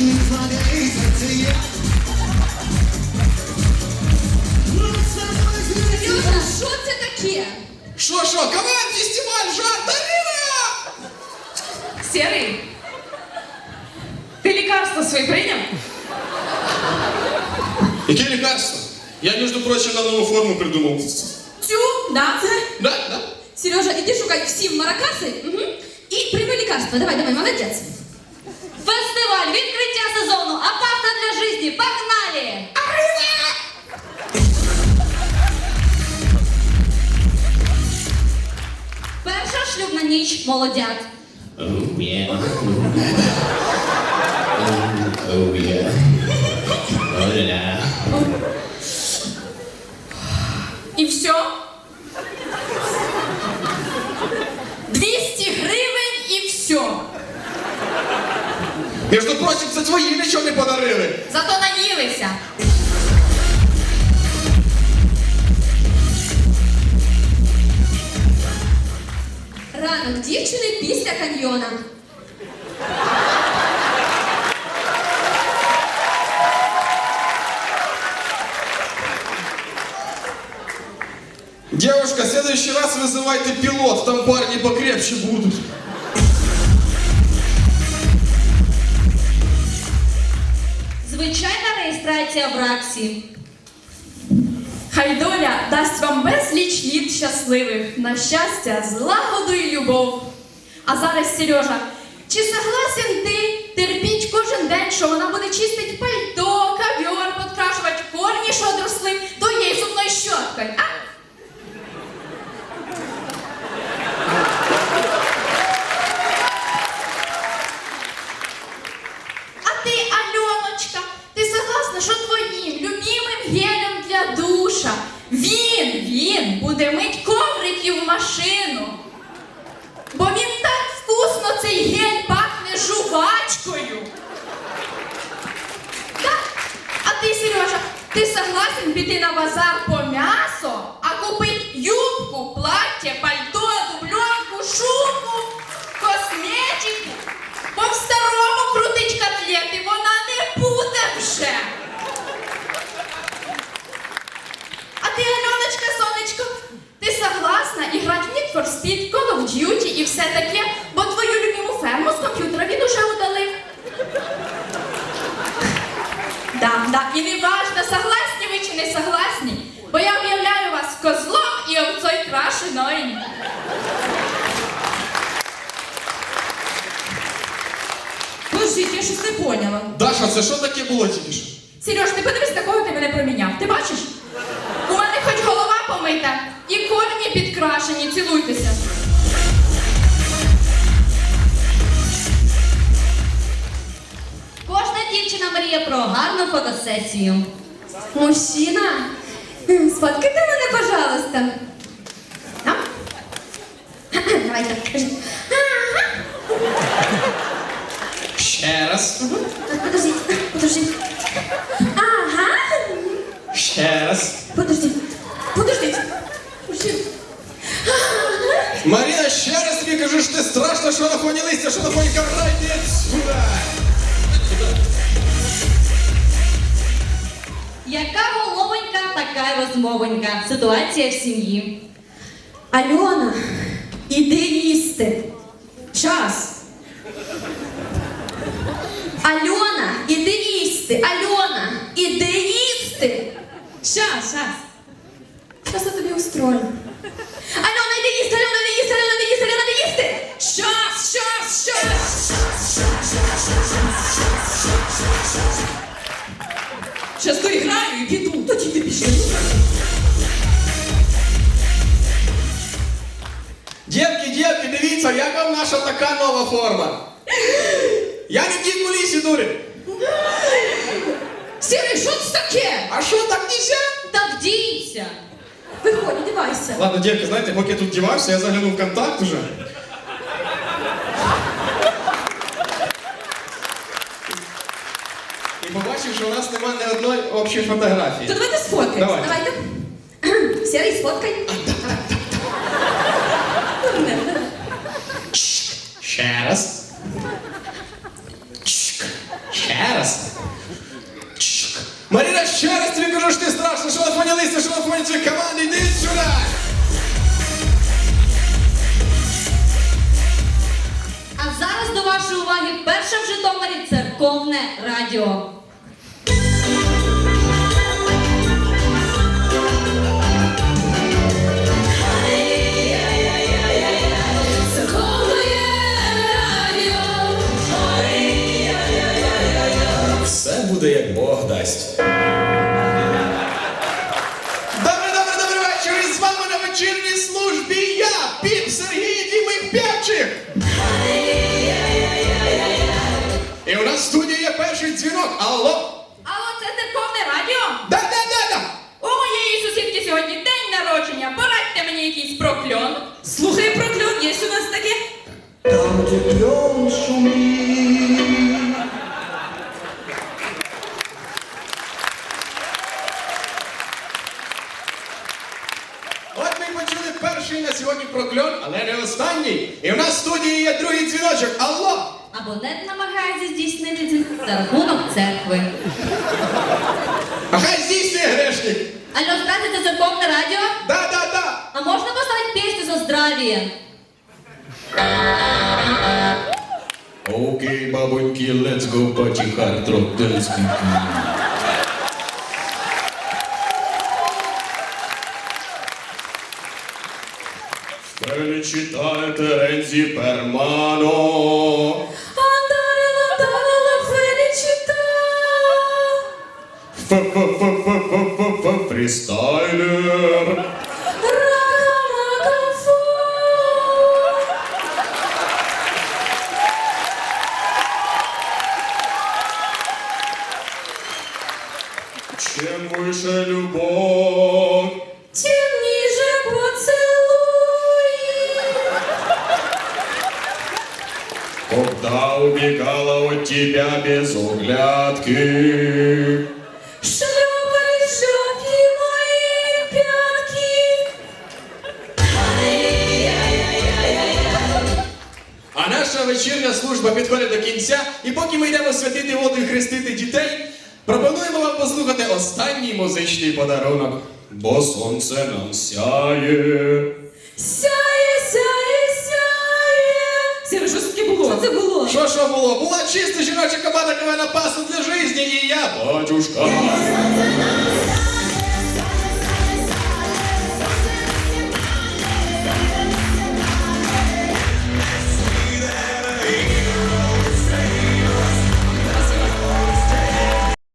Сережа, що це таке? Що, що, КВН, фестиваль, жар, Дарина! Серый, ты лекарства свои принял? Яке лікарство? Я, між прочим, на нову форму придумав. Цю, да. Да, да. Сережа, іди шукай всім маракаси угу. і прийми лікарство. Давай, давай, молодець. Фестиваль, відкриття сезону, а паста для жизни. Погнали! Перша шлюбна ніч молодят. Oh, yeah. Oh, yeah. Зато наїлися. Ранок дівчини після каньйона. Девушка, в следующий раз вызывайте пилот, там парни покрепче будут. Реєстрація в. Хай доля дасть вам безліч літ щасливих, на щастя, злагоду і любов. А зараз, Сережа, чи согласен ти терпіть кожен день, що вона буде чистить пальто, ковер, подкрашувати корні, що одросли, то їй зубною щоткою, а? А ти, Альоночка, ти согласна, що твоїм любимим гелем для душа він, він буде мить ковриків машину. Бо він так вкусно цей гель пахне жувачкою. Так? А ти, Сережа, ти согласен піти на базар по м'ясо, а купить юбку, плаття, пальто, дубльонку, шубу, косметику? Бо в старому крутить котлети, вона не буде вже. А ти, Альоночка, сонечко, ти согласна іграти в Need for Duty і все таке, бо твою любиму ферму з комп'ютера він уже удалив. Да, да, і не важно, согласні ви чи не согласні, бо я об'являю вас козлом і овцой крашеною. Подождіть, я щось не поняла. Даша, це що таке було тільки що? Сереж, ти подивись, на кого ти мене проміняв. Ти бачиш? У мене хоч голова помита і корні підкрашені, цілуйтеся. Мріє про гарну фотосесію. Мужчина, сфоткайте мене, пожалуйста. А? Давай. Ще раз. Подождіть, подождіть. Ага. Ще раз. Подождіть, подождіть. Мужчина. Марина, ще раз тобі кажу, що ти страшно, що на фоні листя, що на фоні ковра, Яка головонька, така й розмовонька. Ситуація в сім'ї. Альона, іди їсти. Час. Альона, іди їсти. Альона, іди їсти. Час, щас. Щас я тобі устрою. Щас доіграю і піду. Тоді ти пішли. Дітки, дітки, дивіться, як вам наша така нова форма. Я не в тій кулісі, дурень. Сірий, що це таке? А що, так нельзя? Та вдійся. Виходь, одівайся. Ладно, дітки, знаєте, поки я тут дівався, я заглянув в контакт уже. що у нас немає ні одної общої фотографії. То давайте сфоткаємо. Давайте. Давайте. Сірий, сфоткай. Ще раз. Ще раз. Маріна, ще раз тобі кажу, що ти страшно, що ви понялися, що ви понялися, команда, йди сюди! А зараз до вашої уваги перше в Житомирі церковне радіо. Буде, як Бог дасть. Добрий, добрий, добрий вечір! І з вами на вечірній службі я, Піп Сергій Дімик П'явчик! І у нас в студії є перший дзвінок. Алло! Алло, це церковне радіо? Да-да-да-да! У моєї сусідки сьогодні день народження. Порадьте мені якийсь прокльон. Слухай прокльон, є у нас таке. Там, где клен Абонент намагається здійснити дзвінок за рахунок церкви. А хай здійснює грешник! Алло, здравствуйте, церковне радіо? Да-да-да! А можна поставити пісню за здравіє? Окей, бабоньки, let's go party hard rock dance. Felicitare Terenzi Permano. Ф-ф-ф-ф-ф-ф фрістайлер. Рака-мака-фу. Чем выше любовь, Тим ніже поцілуй. когда убегала от тебя без оглядки. А наша вечірня служба підходить до кінця, і поки ми йдемо святити воду і хрестити дітей, пропонуємо вам послухати останній музичний подарунок. Бо сонце нам сяє. Сяє, сяє, сяє. Це вже таке було. Що Це було. Що що було? Була чиста жіноча команда КВН «Пасу для жизни, і я, батюшка.